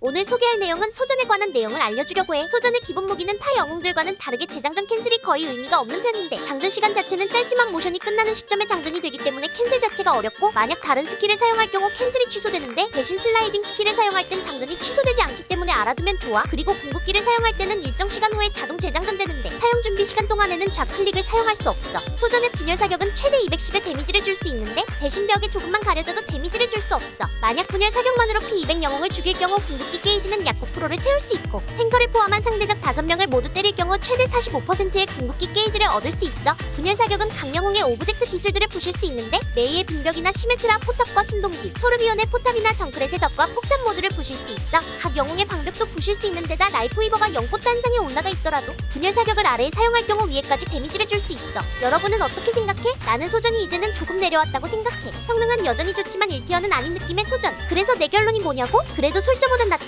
오늘 소개할 내용은 소전에 관한 내용을 알려주려고 해. 소전의 기본 무기는 타 영웅들과는 다르게 재장전 캔슬이 거의 의미가 없는 편인데 장전 시간 자체는 짧지만 모션이 끝나는 시점에 장전이 되기 때문에 캔슬 자체가 어렵고 만약 다른 스킬을 사용할 경우 캔슬이 취소되는데 대신 슬라이딩 스킬을 사용할 땐 장전이 취소되지 않기 때문에 알아두면 좋아. 그리고 궁극기를 사용할 때는 일정 시간 후에 자동 재장전되는데 사용 준비 시간 동안에는 좌클릭을 사용할 수 없어. 소전의 분열 사격은 최대 210의 데미지를 줄 수 있는데 대신 벽에 조금만 가려져도 데미지 를줄수 없어. 만약 분열 사격만으로 P200 영웅을 죽일 경우 궁극기 게이지는 약 9%를 채울 수 있고 탱커를 포함한 상대적 5명을 모두 때릴 경우 최대 45%의 궁극기 게이지를 얻을 수 있어. 분열 사격은 각 영웅의 오브젝트 기술들을 부실 수 있는데 메이의 빙벽이나 시메트라 포탑과 순동기, 토르비온의 포탑이나 정크렛의 덕과 폭탄 모드를 부실 수 있어. 각 영웅의 방벽도 부실 수 있는 데다 라이프 위버가 연꽃 단상에 올라가 있더라도 분열 사격을 아래에 사용할 경우 위에까지 데미지를 줄 수 있어. 여러분은 어떻게 생각해? 나는 소전이 이제는 조금 내려왔다고 생각해. 성능은 여전히 좋지만 1티어는 아닌 느낌의 소전. 그래서 내 결론이 뭐냐고? 그래도 솔저보단 낫다.